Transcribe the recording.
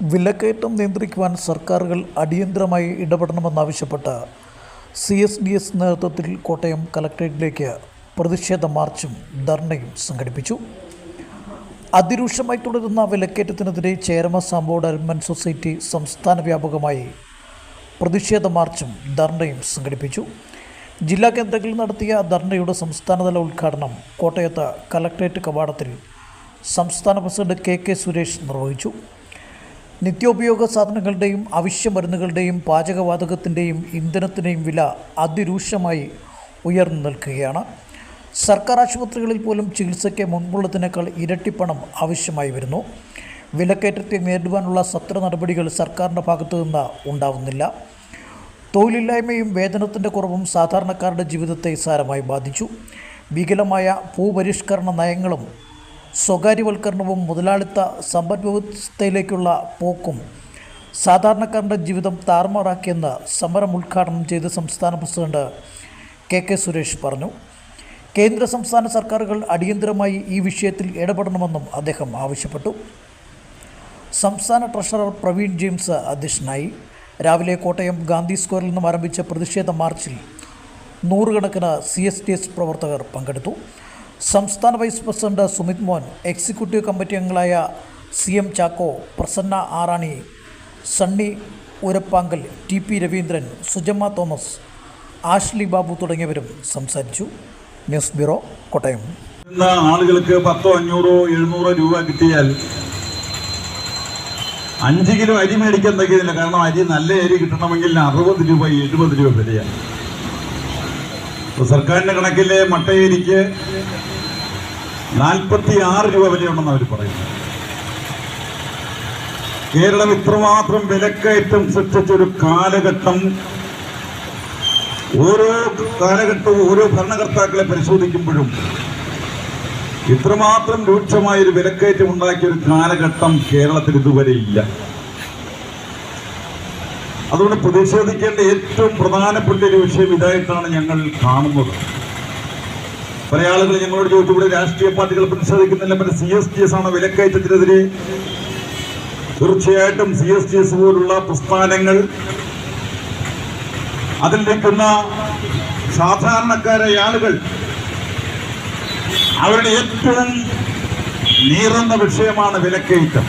വിലക്കയറ്റം നിയന്ത്രിക്കുവാൻ സർക്കാരുകൾ അടിയന്തരമായി ഇടപെടണമെന്നാവശ്യപ്പെട്ട് സി എസ് ഡി എസ് നേതൃത്വത്തിൽ കോട്ടയം കലക്ട്രേറ്റിലേക്ക് പ്രതിഷേധ മാർച്ചും ധർണയും സംഘടിപ്പിച്ചു. അതിരൂക്ഷമായി തുടരുന്ന വിലക്കയറ്റത്തിനെതിരെ ചേരമ സാമ്പോ ഡെവലപ്മെന്റ് സൊസൈറ്റി സംസ്ഥാന വ്യാപകമായി പ്രതിഷേധ മാർച്ചും ധർണയും സംഘടിപ്പിച്ചു. ജില്ലാ കേന്ദ്രങ്ങളിൽ നടത്തിയ ധർണയുടെ സംസ്ഥാനതല ഉദ്ഘാടനം കോട്ടയത്ത് കലക്ട്രേറ്റ് കവാടത്തിൽ സംസ്ഥാന പ്രസിഡന്റ് കെ കെ സുരേഷ് നിർവഹിച്ചു. നിത്യോപയോഗ സാധനങ്ങളുടെയും അവശ്യ മരുന്നുകളുടെയും പാചകവാതകത്തിന്റെയും ഇന്ധനത്തിന്റെയും വില അതിരൂക്ഷമായി ഉയർന്നു നിൽക്കുകയാണ്. സർക്കാർ ആശുപത്രികളിൽ പോലും ചികിത്സയ്ക്ക് മുൻപുള്ളതിനേക്കാൾ ഇരട്ടിപ്പണം ആവശ്യമായി വരുന്നു. വിലക്കയറ്റത്തെ നേരിടുവാനുള്ള സത്ര നടപടികൾ സർക്കാരിന്റെ ഭാഗത്തു നിന്ന് ഉണ്ടാവുന്നില്ല. തൊഴിലില്ലായ്മയും വേതനത്തിന്റെ കുറവും സാധാരണക്കാരുടെ ജീവിതത്തെ സാരമായി ബാധിച്ചു. വികലമായ ഭൂപരിഷ്കരണ നയങ്ങളും സ്വകാര്യവൽക്കരണവും മുതലാളിത്ത സമ്പദ് വ്യവസ്ഥയിലേക്കുള്ള പോക്കും സാധാരണക്കാരുടെ ജീവിതം താറുമാറാക്കിയെന്ന് സമരം ഉദ്ഘാടനം ചെയ്ത് സംസ്ഥാന പ്രസിഡന്റ് കെ കെ സുരേഷ് പറഞ്ഞു. കേന്ദ്ര സംസ്ഥാന സർക്കാരുകൾ അടിയന്തരമായി ഈ വിഷയത്തിൽ ഇടപെടണമെന്നും അദ്ദേഹം ആവശ്യപ്പെട്ടു. സംസ്ഥാന ട്രഷറർ പ്രവീൺ ജെയിംസ് അധ്യക്ഷനായി. രാവിലെ കോട്ടയം ഗാന്ധി സ്ക്വയറിൽ നിന്നും ആരംഭിച്ച പ്രതിഷേധ മാർച്ചിൽ നൂറുകണക്കിന് സി എസ് ടി എസ് പ്രവർത്തകർ പങ്കെടുത്തു. സംസ്ഥാന vice president Sumith Mon executive committee അംഗങ്ങളായ C M Chacko Prasanna Arani Sunny Urappankal T P Raveendran Sujamma Thomas Ashley Babu തുടങ്ങിയവരും സംസാരിച്ചു. News bureau Kottayam. ആളുകൾക്ക് പത്തോ അഞ്ഞൂറോ എഴുന്നൂറോ രൂപ കിട്ടിയാൽ അഞ്ച് കിലോ അരി മേടിക്കാൻ തയ്ക്കുന്നില്ല. കാരണം അരി നല്ല അരി കിട്ടണമെങ്കിൽ അറുപത് രൂപ എഴുപത് രൂപ വിലയാണ്. സർക്കാരിന്റെ കണക്കിലെ മട്ടയരിക്ക് നാൽപ്പത്തി ആറ് രൂപ വിലയുണ്ടെന്ന് അവർ പറയുന്നു. കേരളം ഇത്രമാത്രം വിലക്കയറ്റം സൃഷ്ടിച്ചൊരു കാലഘട്ടം ഓരോ കാലഘട്ടവും ഓരോ ഭരണകർത്താക്കളെ പരിശോധിക്കുമ്പോഴും ഇത്രമാത്രം രൂക്ഷമായ ഒരു വിലക്കയറ്റം ഉണ്ടാക്കിയ ഒരു കാലഘട്ടം കേരളത്തിൽ ഇതുവരെ ഇല്ല. അതുകൊണ്ട് പ്രതിഷേധിക്കേണ്ട ഏറ്റവും പ്രധാനപ്പെട്ട ഒരു വിഷയം ഇതായിട്ടാണ് ഞങ്ങൾ കാണുന്നത്. പല ആളുകൾ ഞങ്ങളോട് ചോദിച്ചു ഇവിടെ രാഷ്ട്രീയ പാർട്ടികൾ പ്രതിഷേധിക്കുന്നില്ല മറ്റേ സി എസ് ടി എസ് ആണ് വിലക്കയറ്റത്തിനെതിരെ? തീർച്ചയായിട്ടും സി എസ് ടി എസ് പോലുള്ള പ്രസ്ഥാനങ്ങൾ അതിൽ നിൽക്കുന്ന സാധാരണക്കാരായ ആളുകൾ അവരുടെ ഏറ്റവും നീറുന്ന വിഷയമാണ് വിലക്കയറ്റം.